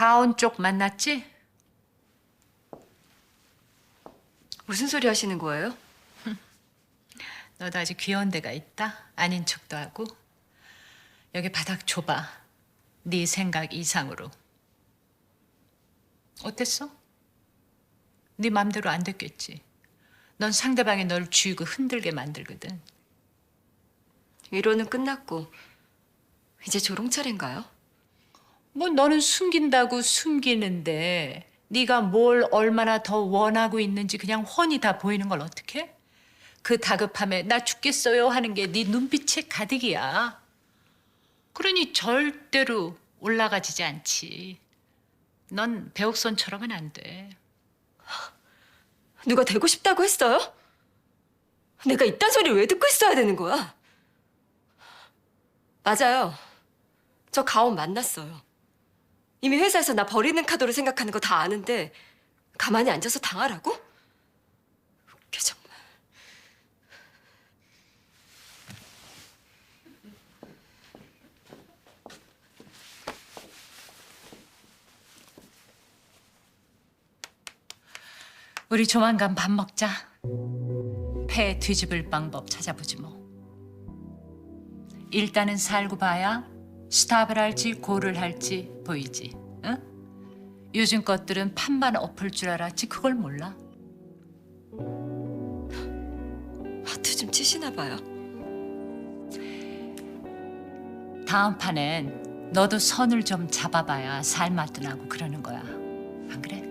가온 쪽 만났지? 무슨 소리 하시는 거예요? 너도 아주 귀여운 데가 있다. 아닌 척도 하고. 여기 바닥 좁아. 네 생각 이상으로. 어땠어? 네 맘대로 안 됐겠지. 넌 상대방이 널 쥐고 흔들게 만들거든. 위로는 끝났고 이제 조롱 차례인가요? 뭐 너는 숨긴다고 숨기는데 네가 뭘 얼마나 더 원하고 있는지 그냥 훤히 다 보이는 걸 어떻게? 그 다급함에 나 죽겠어요 하는 게 네 눈빛에 가득이야. 그러니 절대로 올라가지지 않지. 넌 배옥선처럼은 안 돼. 누가 되고 싶다고 했어요? 내가 이딴 소리 왜 듣고 있어야 되는 거야? 맞아요. 저 가온 만났어요. 이미 회사에서 나 버리는 카드로 생각하는 거 다 아는데 가만히 앉아서 당하라고? 웃겨 정말. 우리 조만간 밥 먹자. 폐 뒤집을 방법 찾아보지 뭐. 일단은 살고 봐야 스탑을 할지 고를 할지 보이지. 응? 요즘 것들은 판만 엎을 줄 알았지 그걸 몰라. 하트 좀 치시나 봐요. 다음 판엔 너도 선을 좀 잡아봐야 살 맛도 나고 그러는 거야. 안 그래?